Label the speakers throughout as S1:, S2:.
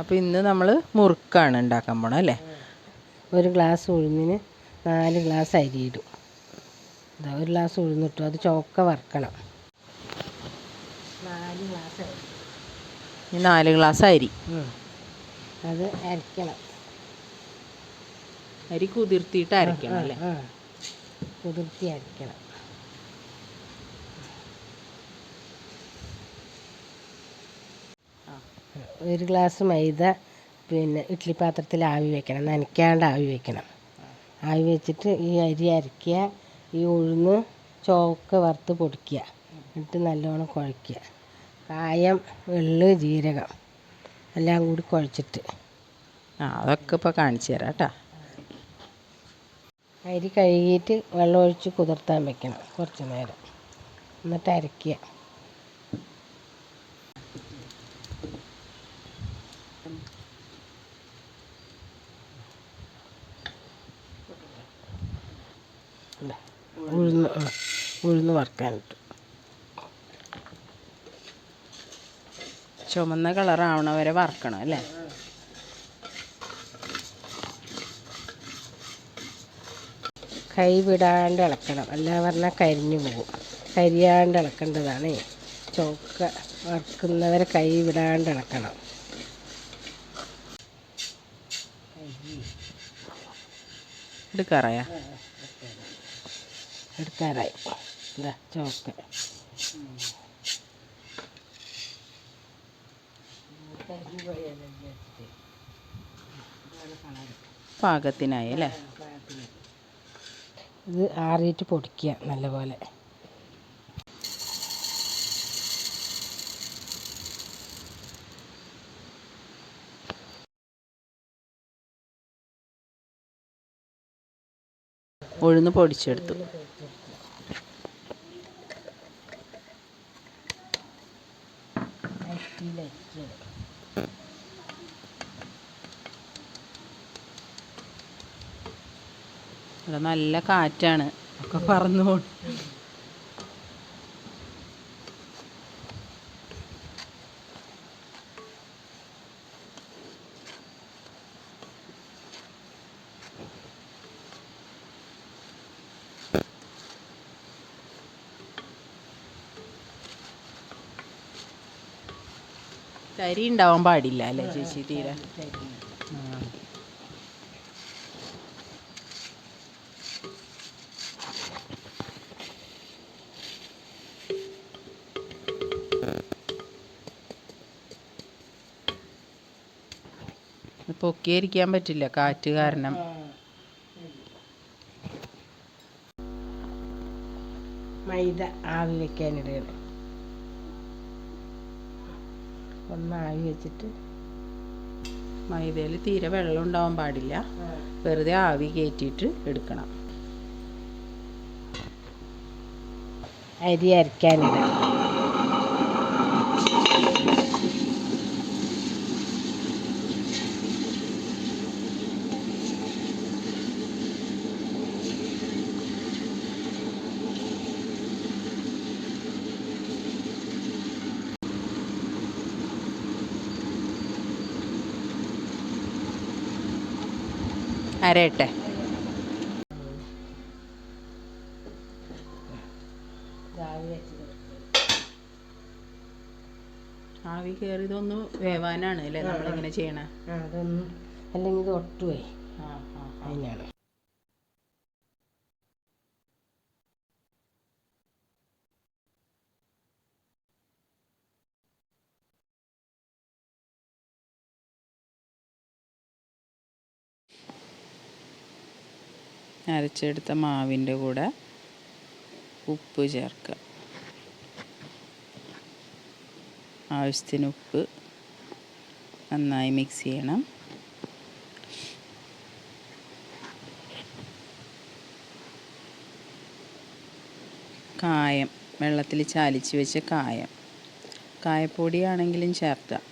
S1: അപ്പോൾ ഇന്ന് നമ്മൾ മുറുക്കാണ് ഉണ്ടാക്കാൻ പോണം അല്ലേ?
S2: ഒരു ഗ്ലാസ് ഉഴുന്നിന് നാല് ഗ്ലാസ് അരി ഇടും. ഇതാ ഒരു ഗ്ലാസ് ഉഴുന്നിട്ടു അത് ചോക്ക വറക്കണം. നാല് ഗ്ലാസ് അരി.
S1: നാല് ഗ്ലാസ് അരി.
S2: അത് അരക്കണം.
S1: അരി കുതിർത്തിയിട്ട് അരക്കണം അല്ലേ?
S2: കുതിർത്തി അരയ്ക്കണം ഒരു ഗ്ലാസ് മൈദ പിന്നെ ഇഡ്ഡലി പാത്രത്തിൽ ആവി വെക്കണം നനയ്ക്കാണ്ട് ആവി വെക്കണം. ആവി വെച്ചിട്ട് ഈ അരി അരയ്ക്കുക ഈ ഉഴുന്ന് ചോക്ക് വറുത്ത് പൊടിക്കുക. എന്നിട്ട് നല്ലോണം കുഴയ്ക്കുക. കായം എൾ ജീരകം എല്ലാം കൂടി കുഴച്ചിട്ട്.
S1: ആ അതൊക്കെ ഇപ്പോൾ കാണിച്ചു തരാം കേട്ടോ
S2: അരി കഴുകിയിട്ട് വെള്ളം ഒഴിച്ച് കുതിർത്താൻ വെക്കണം കുറച്ച് നേരം. എന്നിട്ട് അരയ്ക്കുക ഇതാ, ഉഴുന്ന് ആ, വറുക്കാനിട്ടു
S1: ചുമന്ന കളർ ആവണ വരെ വറക്കണം അല്ലേ?
S2: കൈ വിടാണ്ട് ഇളക്കണം. അല്ല പറഞ്ഞാൽ കരിഞ്ഞു പോകും. കരിയാണ്ട് ഇളക്കേണ്ടതാണ്. ചോക്ക വറുക്കുന്നവരെ കൈ വിടാണ്ട് ഇളക്കണം.
S1: എടുക്കാറായ?
S2: എടുക്കാറായി. ഇതാ ചോക്ക.
S1: പാകത്തിനായി അല്ലേ?
S2: ഇത് ആറിയിട്ട് പൊടിക്കുക നല്ലപോലെ.
S1: ഉഴുന്ന് പൊടിച്ചെടുത്തു. ഇവിടെ നല്ല കാറ്റാണ്. ഒക്കെ പറന്നു പോണു. തരി ഉണ്ടാവാൻ പാടില്ല അല്ലേ ചേച്ചി തീരെ? പൊക്കിയിരിക്കാൻ പറ്റില്ല കാറ്റ് കാരണം.
S2: മൈദ ആവി വെക്കാനിടണം ഒന്ന് വെച്ചിട്ട്
S1: മൈദയിൽ തീരെ വെള്ളം ഉണ്ടാവാൻ പാടില്ല. വെറുതെ ആവി കയറ്റിയിട്ട് എടുക്കണം.
S2: അരി അരയ്ക്കാനിടാം
S1: അരയട്ടെ
S2: ആവി
S1: കയറിയതൊന്ന് വേവാനാണ് അല്ലേ? നമ്മളിങ്ങനെ ചെയ്യണേ.
S2: അതൊന്നും അല്ലെങ്കിൽ ഇത് ഒട്ടുവേ.
S1: ആ ആ ആ.
S2: അതിനാണ്.
S1: അരച്ചെടുത്ത മാവിന്റെ കൂടെ ഉപ്പ് ചേർക്കുക. ആവശ്യത്തിന് ഉപ്പ് നന്നായി മിക്സ് ചെയ്യണം. കായം വെള്ളത്തിൽ ചാലിച്ച് വെച്ച കായം. കായപ്പൊടിയാണെങ്കിലും ചേർത്താം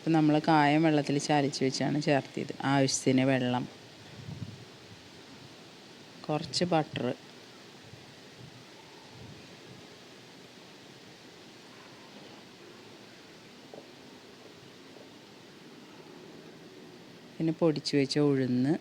S1: അപ്പം നമ്മൾ കായം വെള്ളത്തിൽ ചാലിച്ച് വെച്ചാണ് ചേർത്തിയത്. ആവശ്യത്തിന് വെള്ളം. കുറച്ച് ബട്ടർ പിന്നെ പൊടിച്ച് വെച്ച ഉഴുന്ന്.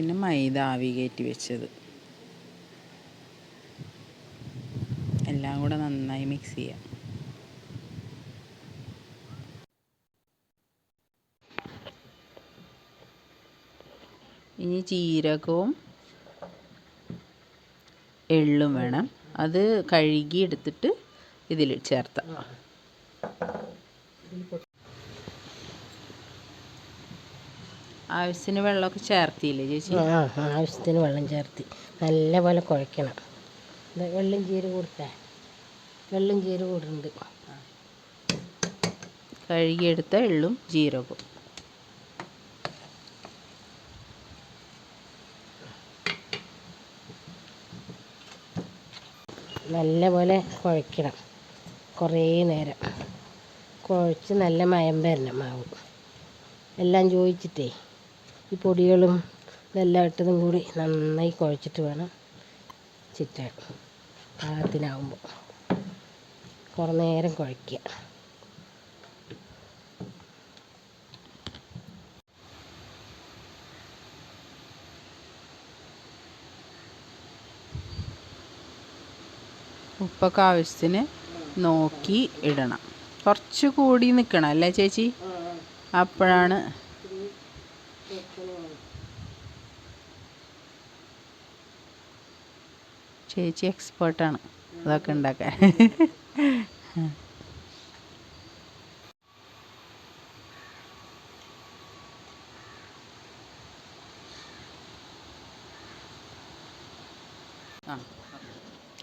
S1: പിന്നെ മൈദ ആവി കയറ്റി വെച്ചത്. എല്ലാം കൂടെ നന്നായി മിക്സ് ചെയ്യാം. ഇനി ജീരകവും എള്ളും വേണം. അത് കഴുകി എടുത്തിട്ട് ഇതിൽ ചേർത്താം. ആവശ്യത്തിന് വെള്ളമൊക്കെ ചേർത്തില്ലേ ചേച്ചി?
S2: ആ ആവശ്യത്തിന് വെള്ളം ചേർത്തി. നല്ലപോലെ കുഴയ്ക്കണം. ഇത് വെള്ളം ജീരകം കൊടുത്തേ. വെള്ളം ജീരകം ഇടുന്നുണ്ട്
S1: കഴുകിയെടുത്ത എള്ളും ജീരകവും.
S2: നല്ലപോലെ കുഴക്കണം കുറേ നേരം. കുഴച്ച് നല്ല മയം വരണം മാവ്. എല്ലാം ചോദിച്ചിട്ടേ. ഈ പൊടികളും ഇതെല്ലാം ഇട്ടതും കൂടി നന്നായി കുഴച്ചിട്ട് വേണം ചിറ്റാൻ. പാകത്തിനാവുമ്പോൾ കുറേ നേരം കുഴയ്ക്കുക
S1: ഉപ്പൊക്കെ ആവശ്യത്തിന് നോക്കി ഇടണം. കുറച്ച് കൂടി നിൽക്കണം അല്ലേ ചേച്ചി? അപ്പോഴാണ് ചേച്ചി എക്സ്പേർട്ടാണ് അതൊക്കെ ഉണ്ടാക്കാൻ.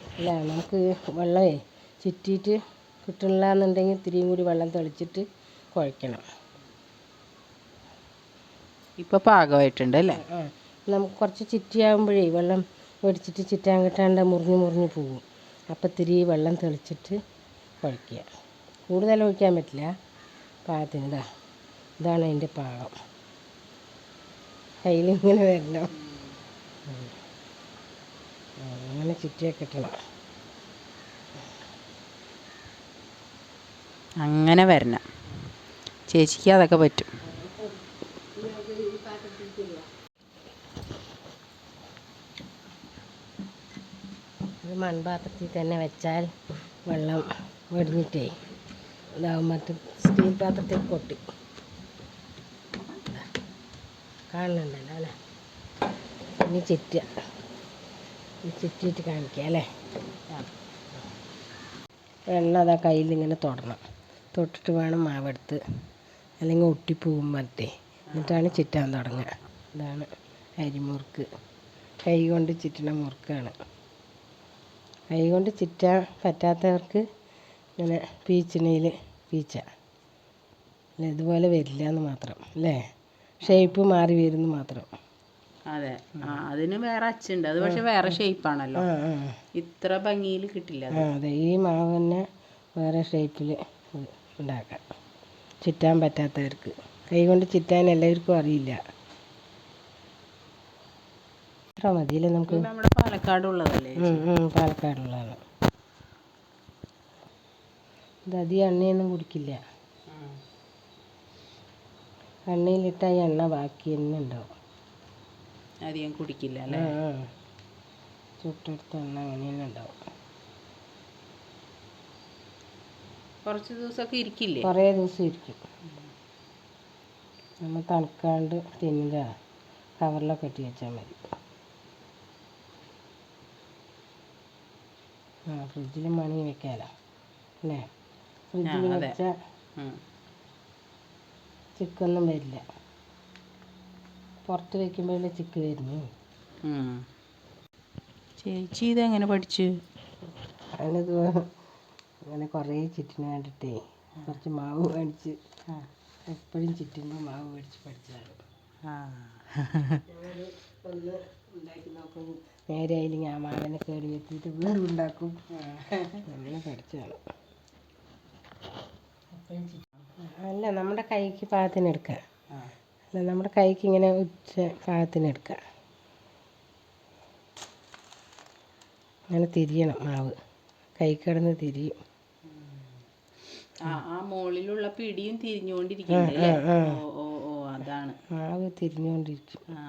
S2: അല്ല നമുക്ക് വെള്ളമേ ചുറ്റിയിട്ട് കിട്ടണില്ല എന്നുണ്ടെങ്കിൽ ഇത്തിരിയും കൂടി വെള്ളം തെളിച്ചിട്ട് കുഴക്കണം
S1: ഇപ്പോൾ പാകമായിട്ടുണ്ട് അല്ലേ?
S2: നമുക്ക് കുറച്ച് ചിറ്റിയാകുമ്പോഴേ വെള്ളം ഒടിച്ചിട്ട് ചിറ്റാൻ കിട്ടാണ്ട് മുറിഞ്ഞ് മുറിഞ്ഞ് പോകും അപ്പം ഇത്തിരി വെള്ളം തെളിച്ചിട്ട് കുഴയ്ക്കുക. കൂടുതൽ ഒഴിക്കാൻ പറ്റില്ല. പാകത്തിന് ഇതാ. ഇതാണ് അതിന്റെ പാകം. കയ്യിലിങ്ങനെ വരണം. അങ്ങനെ ചുറ്റിയൊക്കെ കിട്ടണം
S1: അങ്ങനെ വരണം. ചേച്ചിക്ക് അതൊക്കെ പറ്റും.
S2: ഇത് മൺപാത്രത്തിൽ തന്നെ വെച്ചാൽ വെള്ളം വെടിഞ്ഞിട്ടേ ഇതാവും മറ്റു സ്റ്റീൽ പാത്രത്തിൽ പൊട്ടി. കാണുന്നുണ്ടല്ലോ അല്ലേ? ഇനി ചുറ്റുക. ചുറ്റിയിട്ട് കാണിക്കുക അല്ലേ? വെള്ളം അതാ കയ്യിൽ ഇങ്ങനെ തൊടണം. തൊട്ടിട്ട് വേണം മാവെടുത്ത്. അല്ലെങ്കിൽ ഒട്ടിപ്പോകും മറ്റേ. എന്നിട്ടാണ് ചിറ്റാൻ തുടങ്ങുക. ഇതാണ് അരിമുറുക്ക്. കൈ കൊണ്ട് ചുറ്റുന്ന മുറുക്കാണ്. കൈ കൊണ്ട് ചുറ്റാൻ പറ്റാത്തവർക്ക് ഇങ്ങനെ പീച്ചണയിൽ പീച്ച. അല്ല? ഇതുപോലെ വരില്ല എന്ന് മാത്രം. അല്ലേ? ഷേപ്പ് മാറി വരുന്നു മാത്രം.
S1: അതെ. ആ അതിന് വേറെ അച്ചുണ്ട്. അത് പക്ഷെ വേറെ ഷേപ്പാണല്ലോ ഇത്ര ഭംഗിയിൽ കിട്ടില്ല
S2: ആ അതെ. ഈ മാവ് തന്നെ വേറെ ഷേപ്പിൽ ഉണ്ടാക്കാം. ചുറ്റാൻ പറ്റാത്തവർക്ക്. കൈ കൊണ്ട് ചുറ്റാൻ എല്ലാവർക്കും അറിയില്ല. ഇത്ര മതിയല്ലേ നമുക്ക്?
S1: നമ്മുടെ പാലക്കാട് ഉള്ളതല്ലേ
S2: ഉം, ഉം, പാലക്കാടുള്ളതാണ്. ഇത് അധികം എണ്ണയൊന്നും കുടിക്കില്ല. എണ്ണയിലിട്ട എണ്ണ ബാക്കി തന്നെ ഉണ്ടാവും.
S1: അധികം കുടിക്കില്ല അല്ലേ.
S2: ചുട്ടെടുത്ത എണ്ണ അങ്ങനെ തന്നെ ഉണ്ടാവും.
S1: കുറച്ച് ദിവസമൊക്കെ ഇരിക്കില്ലേ?
S2: കുറേ ദിവസം ഇരിക്കും. നമ്മൾ തണുക്കാണ്ട് തിന്നുക. കവറിലൊക്കെ ഇട്ട് വെച്ചാൽ മതി. ആ ഫ്രിഡ്ജിൽ മണി വെക്കാലോ അല്ലേ? ഫ്രിഡ്ജിൽ. വെച്ചാൽ. ചിക്കൊന്നും വരില്ല. പുറത്ത് വെക്കുമ്പോഴല്ലേ ചിക്ക് വരുന്നു.
S1: ചേച്ചി ഇതെങ്ങനെ പഠിച്ചു?
S2: അതിനത് അങ്ങനെ കുറേ ചിറ്റിന് വേണ്ടിയിട്ടേ കുറച്ച് മാവ് മേടിച്ച് എപ്പോഴും ചിറ്റുമ്പോൾ മാവ് മേടിച്ച് പഠിച്ചതാണ്.
S1: ആ.
S2: ഒന്ന് ഉണ്ടാക്കി നോക്കും നേരെ അതിൽ ഞാൻ മാവനെ കയറി എത്തിയിട്ട് വീണ്ടും ഉണ്ടാക്കും. നമ്മളെ പഠിച്ചതാണ് അല്ല നമ്മുടെ കൈക്ക് പാകത്തിന് എടുക്കാം. അല്ല നമ്മുടെ കൈക്ക് ഇങ്ങനെ ഉച്ച പാകത്തിന് എടുക്കാം. അങ്ങനെ തിരിയണം മാവ്. കൈ കിടന്ന് തിരിയും.
S1: ആ മുകളിലുള്ള പിടിയും ഓ അതാണ്.
S2: മാവ് തിരിഞ്ഞുകൊണ്ടിരിക്കും.
S1: ആ.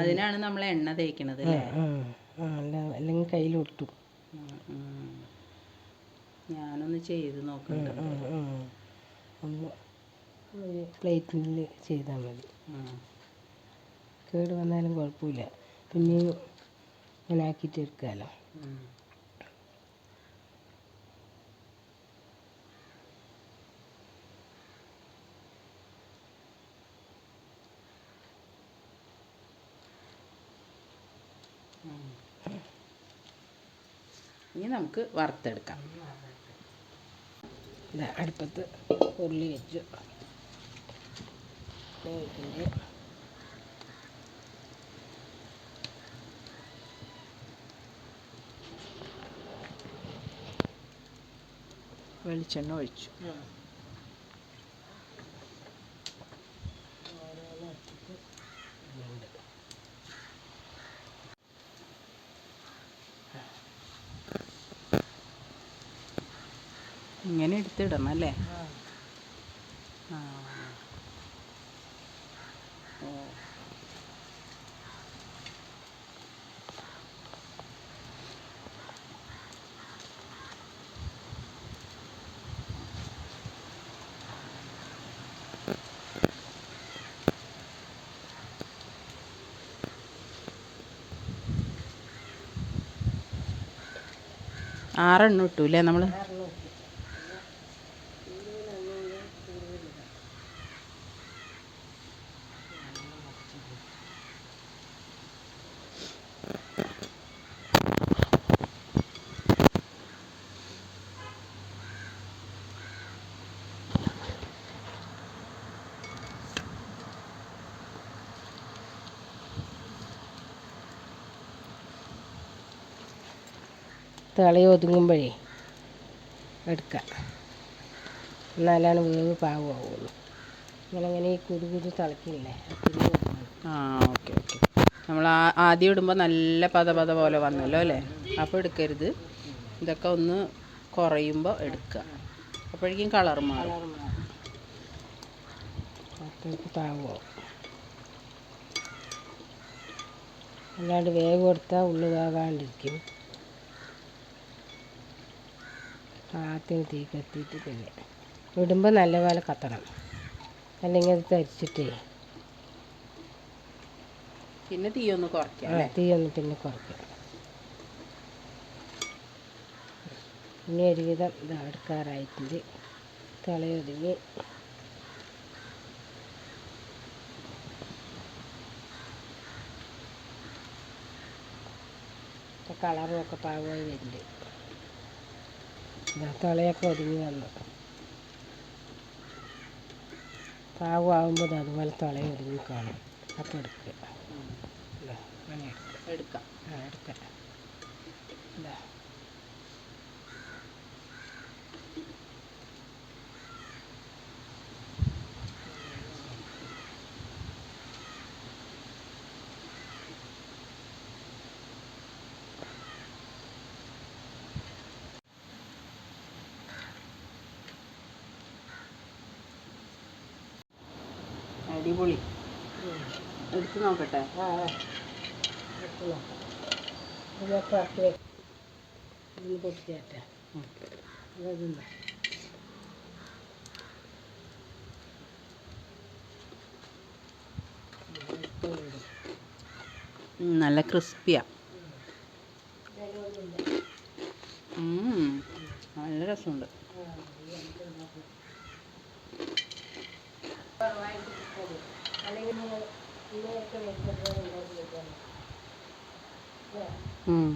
S1: അതിനാണ് നമ്മൾ എണ്ണ തേക്കണത്
S2: അല്ല? അല്ലെങ്കിൽ കയ്യിൽ ഒട്ടും.
S1: ഞാനൊന്ന് ചെയ്ത്.
S2: ഒന്ന് പ്ലേറ്റിൽ ചെയ്താൽ മതി. കേട് വന്നാലും കുഴപ്പമില്ല. പിന്നെയും ഇങ്ങനെ ആക്കിയിട്ട് എടുക്കാമല്ലോ
S1: ഇനി നമുക്ക് വറുത്തെടുക്കാം.
S2: ഇതാ അടുപ്പത്ത് ഉരുളി വെച്ചു.
S1: വെളിച്ചെണ്ണ ഒഴിച്ചു. ഇങ്ങനെ എടുത്തിടണം അല്ലേ? ആ. ആറെണ്ണം ഇട്ടൂല്ലേ നമ്മൾ
S2: തിളി ഒതുങ്ങുമ്പോഴേ എടുക്കാം. എന്നാലാണ് വേവ് പാകമാവുള്ളൂ നിങ്ങളങ്ങനെ ഈ കുതു കുതു തിളക്കില്ലേ ആ.
S1: Okay okay. നമ്മൾ ആദ്യം ഇടുമ്പോൾ നല്ല പത പത പോലെ വന്നല്ലോ അല്ലേ? അപ്പോൾ എടുക്കരുത്. ഇതൊക്കെ ഒന്ന് കുറയുമ്പോൾ എടുക്കുക അപ്പോഴേക്കും കളർ മാറും.
S2: പാകമാവും അല്ലാണ്ട് വേവ് കൊടുത്താൽ ഉള്ളു വേകാണ്ടിരിക്കും ആദ്യം തീ കത്തിയിട്ട് പിന്നെ ഇടുമ്പോൾ നല്ലപോലെ കത്തണം. അല്ലെങ്കിൽ അത് തരിച്ചിട്ടേ.
S1: പിന്നെ തീ ഒന്ന് കുറയ്ക്കാം
S2: തീ ഒന്ന് പിന്നെ കുറയ്ക്കാം. ഇനി ഒരുവിധം ഇതാ എടുക്കാറായിട്ടുണ്ട് തിളയൊതുങ്ങി കളറും ഒക്കെ പാകമായി വരുന്നുണ്ട്. തിളയൊക്കെ ഒതുങ്ങി വന്നു. പാകമാകുമ്പോൾ ഇത് അതുപോലെ തളയെ ഒതുങ്ങി കാണും അപ്പം എടുക്കുക. ഇതാ അങ്ങനെ എടുക്കുക.
S1: എടുക്കാം.
S2: ആ എടുക്കാം
S1: അടിപൊളി. എടുത്ത് നോക്കട്ടെ. നല്ല ക്രിസ്പിയാ. നല്ല രസമുണ്ട്
S2: അല്ലെങ്കിൽ നിങ്ങൾ ഇങ്ങനെയൊക്കെ വരുമ്പോൾ ഉണ്ടാക്കി വെക്കണം
S1: ഉം.